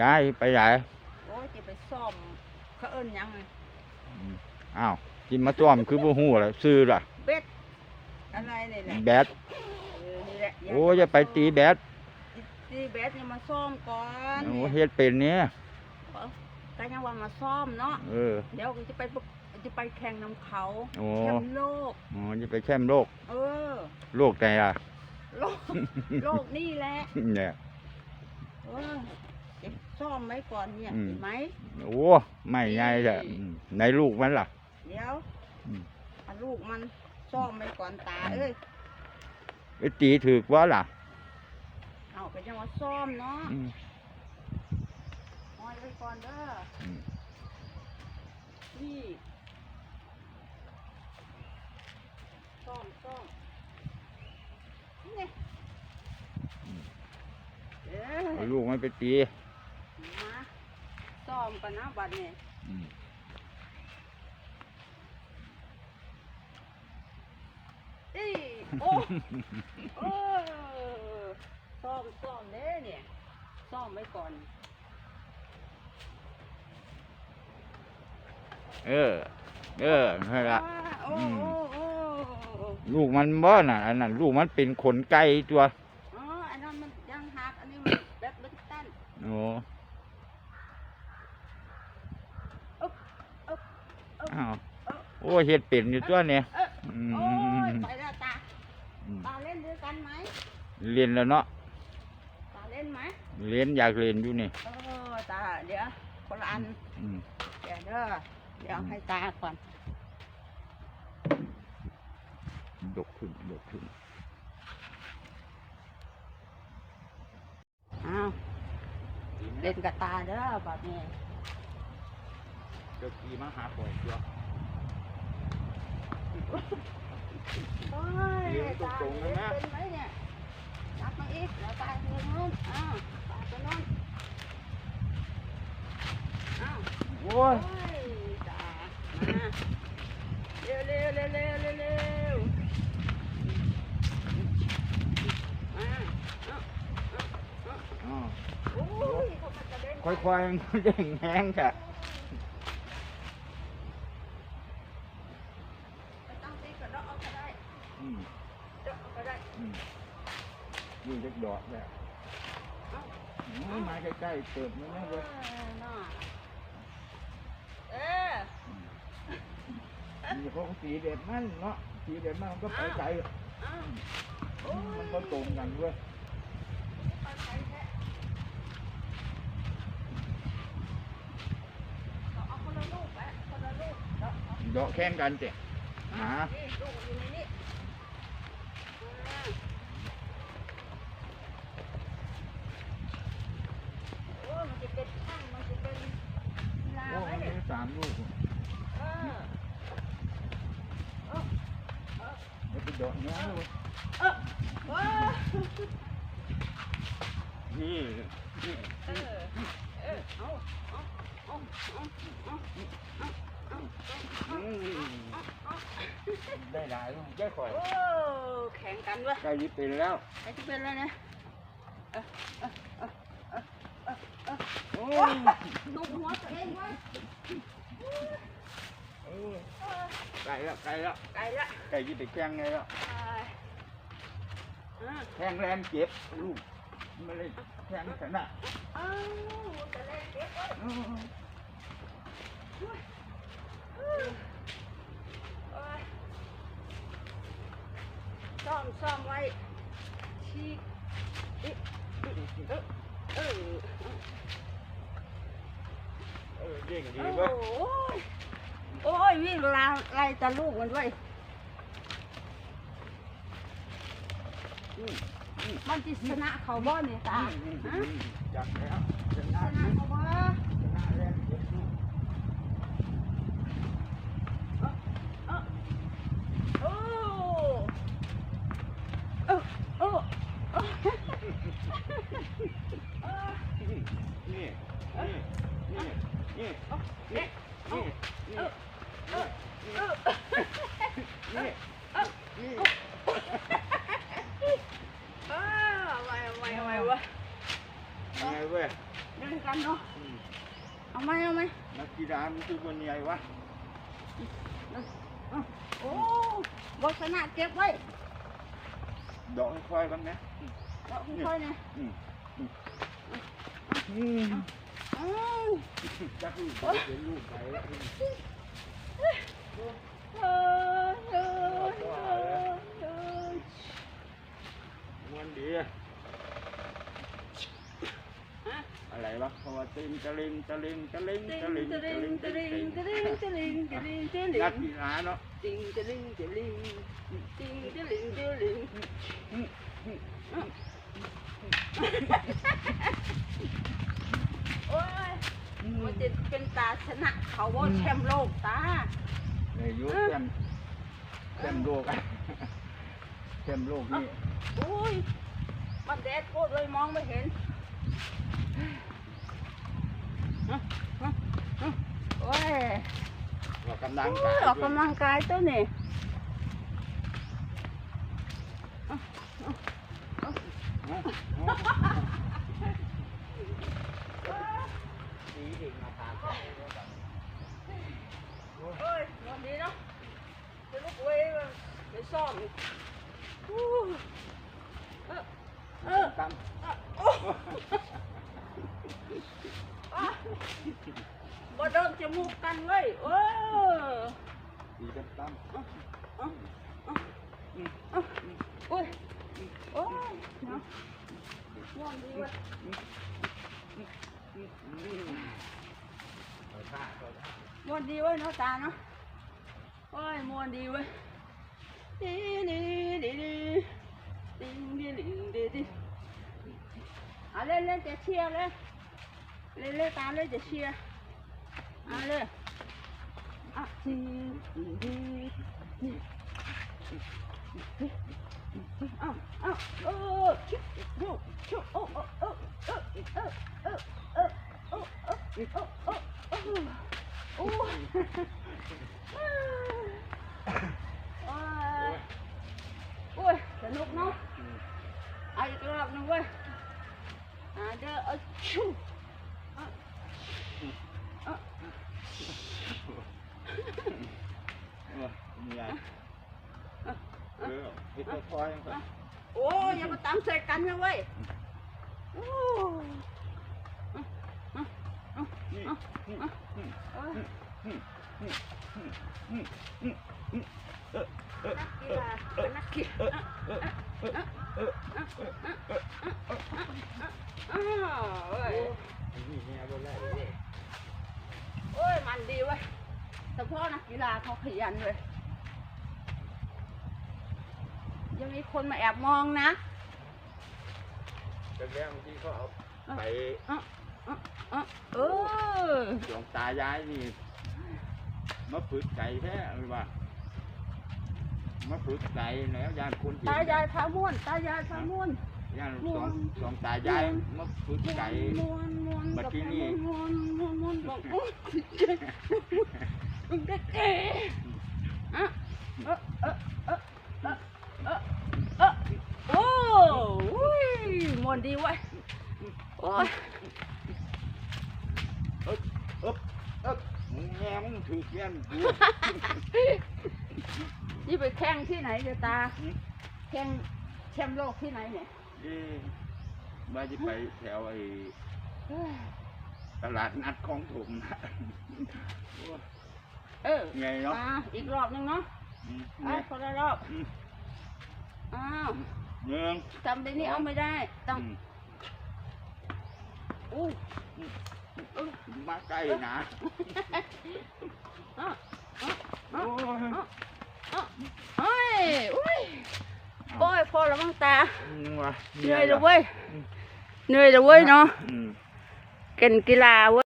ยายไปไหนโอ้ยจะไปซ่อมเขาเอิ้นหยังไงอ้าวกินมาต้อมคือบ่ฮู้ล่ะซื้อล่ะเบ็ด อะไรนี่แหละแบดเออนี่แหละโอ้จะไปตีแบดตีแบดนี่มาซ่อมก่อนโอ้เฮ็ดเป็นเนี่ยก็ยังว่ามาซ่อมเนาะ เออ เดี๋ยวก็จะไปประจะไปแข่งนำเขาโอ้แชมป์โลก อ๋อจะไปแชมป์โลกเออ โลกไหนอะ โลก โลกนี่แหละเนี่ย เออเก็บ ซ่อมไว้ก่อนเนี่ยอืม เห็นไหมโอ้ไม่ไงจ้ะอืมไหนลูกมันล่ะ เดี๋ยวอืม เอาลูกมันซ่อมไว้ก่อนตาเอ้ยไปตีถึกว่าล่ะเอาไปยังว่าซ่อมเนาะอืม ห้อยไว้ก่อนเด้ออืมนี่ซ่อมซ่อมนี่ไงเอ้ยเอาลูกมันไปตีมาซ่อ มกันนะบัดนี้อืมอีโอ้เออซ่อมซ่อมเด้เนี่ยซ่อมไว้ก่อนเออ เออนั่นล่ะอ่าโอ้อืมโอ้โอ้โอ้ลูกมันบ่น่ะอันนั้นลูกมันเป็นขนไก่ตัวอ๋ออันนั้นมันยังหักอันนี้มันแบบเล็กตันโอ้อึ๊บอึ๊บ อึ๊บอ้าวอึ๊บโอ้เฮ็ดเป็นอยู่ตัวเนี่ยเอ๊ะอืโอ้ยมไปแล้วตาอืมตาเล่นด้วยกันไหมเรียนแล้วเนาะตาเล่นไหมเรียนอยากเรียนอยู่นี่เออตาเดี๋ยวคนละอันอืมเดี๋ยวเด้อเดี๋ยวให้ตาก่อนยกขึ้นยกขึ้นอ้าวเล่นกับตาเด้อแบบนี้ เดี๋ยวขี่มาหาปล่อยตัวโอ้ยเลี้ยงตาตรงๆเล่นนะเป็นไหมเนี่ยนับมาอีกแล้วตาเงินนู้นอ้าวตาไปนู้นอ้าวโอ้ยโอ้ยตามาเร็วเร็วเร็วเร็วเร็วเร็วมาเอาเอาอ้าวโอ้ยเขามันกระเด็นค่อยๆมันเด้งแห้งจ้ะ ไม่ต้องตีกระดอกเอาก็ได้ อืม ดอกเอาก็ได้ อืม นี่เล็กดอกแบบเอาโอ้ยมาใกล้ๆเปิดมันเอนะอเว้ยน่าเออนี่เขาก็สีเด็ดมันเนาะสีเด็ดมันมันก็ไปไกลอ้าวโอ้ยมันก็ตรงกันด้วยไปไกลแท้เอาเอาคนละลูกไปคนละลูกเดอกเอาดอกแข่งกันเจ้หานี่ลูกอยู่ในนี้อ่าโอ้ยมัน จะเป็นช่างมันจะเป็นกีฬาโอ้ไหมมันเนี่ย มีสามลูกเออเออเออมันเป็นดอกเนี้ยเลยเออว้านี่นี่เออเออเอาเอาเอาเอาเอาเอาอืมได้หลายลูกแค่ข่อยโอ้แข่งกันเวะใกล้ยิบเป็นแล้วใครจะเป็นอะไรเนี่ยโอ้โอ้ ยดูหัวตัวเองเว้ยเออใกล้แล้วใกล้แล้วไกลละใกล้ยิบไปแข่งไงแล้วแข่งแรงเจ็บลูกไม่ได้แข่งชนะอ้าวจะเล่นเด็กเว้ยอืมเอ้ยซ่อมซ่อมไว้ชีกอิเออเออ เออเด้งดีโอ้เว้ยยโอ้ยวิ่งลาไล่ตาลูกมันด้วยอืมมันจะชนะเขาบ่เนี่ยตาอืมฮะจับแล้วชชนะนะเขาบ่ ชนะแรงเจ็บลูก โอ้โอ้โอ้โอ้ นี่นี่นี่นี่ นี่เอ๊ะนี่เออเออเออนี่นี่เออไวไวไววะไงเว้ยหนึ่ล่นกันเนาะอืมเอาไหมเอาไหมนักกีฬามันคือคนใหญ่วะโอ้บอชนะเก็บไว้ดอกค่อยกันนะแล้วค่อยๆนะอืมอืมอืมอ้าว จะคือเป็นลูกไปแล้วอืมเฮ้ยเฮ้ยเฮ้ยเฮ้ยมันดีฮะอะไรวะเพราะว่าติงตะลิงตะลิงตะลิงติงตะลิงตะตะลิลิงตะตะลิลิงตะลิงตะลิงตะลิงตะลิงตะลินักงกีฬาเนาะติงตะลิงตะลิงติงตะลิงตะลิงโอ้ยมันจะ เป็นตาชนะเขาว่าแชมป์โลกตาในยุคแชมป์แชมป์โลกอะแชมป์โลกนี่อุ้ยมันแดดโคตรเลยมองไม่เห็นฮะฮะฮะโอ้ยออกกำลังโอ้กายยออกกำลังกายตัวนี่ gì mà tàn ơi làm gì đó? Cái lúc quê để son. Tâm à. bà đơn cho mua tăng ngay đi đất tâm ôi. Ôi nào đi qua มวนดีเว้ยเนาะตาเนาะโอ้ยมวนดีเว้ยดีดีดีดีดีดีดิงดีดีเอาเล่นเล่นจะเชียร์เล่นเล่นเล่นตาเล่นจะเชียร์เอาเลยอะดีดีดีดีอ้าวอ้าวโอ้ชุบโอ้โอ้โอ้โอ้โอ้โอ้ ui cái nục nó ai cho lọc nó ui à đỡ ở chung Ôi, nhà có tắm xe cắn nha quay. Ôi. โอ้ยมันดีเว้ยเฉพาะนักกีฬาเขาขยันเว้ยยังมีคนมาแอบมองนะ เป็นแรกที่เขาเอาไป อะอะอะเออหลวงตายายนี่มาฝึกไก่แท้หรือว่ามาฝึกไก่แล้วยานคนเห็นตายายพาม่วนตายายพาม่วนย่านสองสองตายายมาฝึกไก่ม่วนม่วนบัดที่นี่ม่วนม่วนม่วนบอกโอ้ยเด็กเอ๋อะเออเออเออเออเออโอ้ยม่วนดีเว้โอ้ย เอ๊บเอ๊บเอ๊บมึงแง่มึง ถือแง่มกูนี่ไปแข่งที่ไหนเดี๋ยวตา แข่งแชมป์โลกที่ไหนเนี่ยเอ๊ะว่าจะไปแถวไอ้เอ้ยตลาดนัดของผมนะเออไงเนาะมาอีกรอบหนึงเนาะอืมไปเนี่ยคนละรอบอืมอ้าวหนึ่งจำได้นี่เอาไม่ได้ต้องอื มอู้อู้มาใกล้นะอะโอ้ยอะเฮ้ยอุ้ยโอ้ยพอแล้วมั้งตาอืมว่ะเหนื่อยเลยเว้ย เหนื่อยเลยเว้ยเนาะอืมเก่นกีฬาเว้ย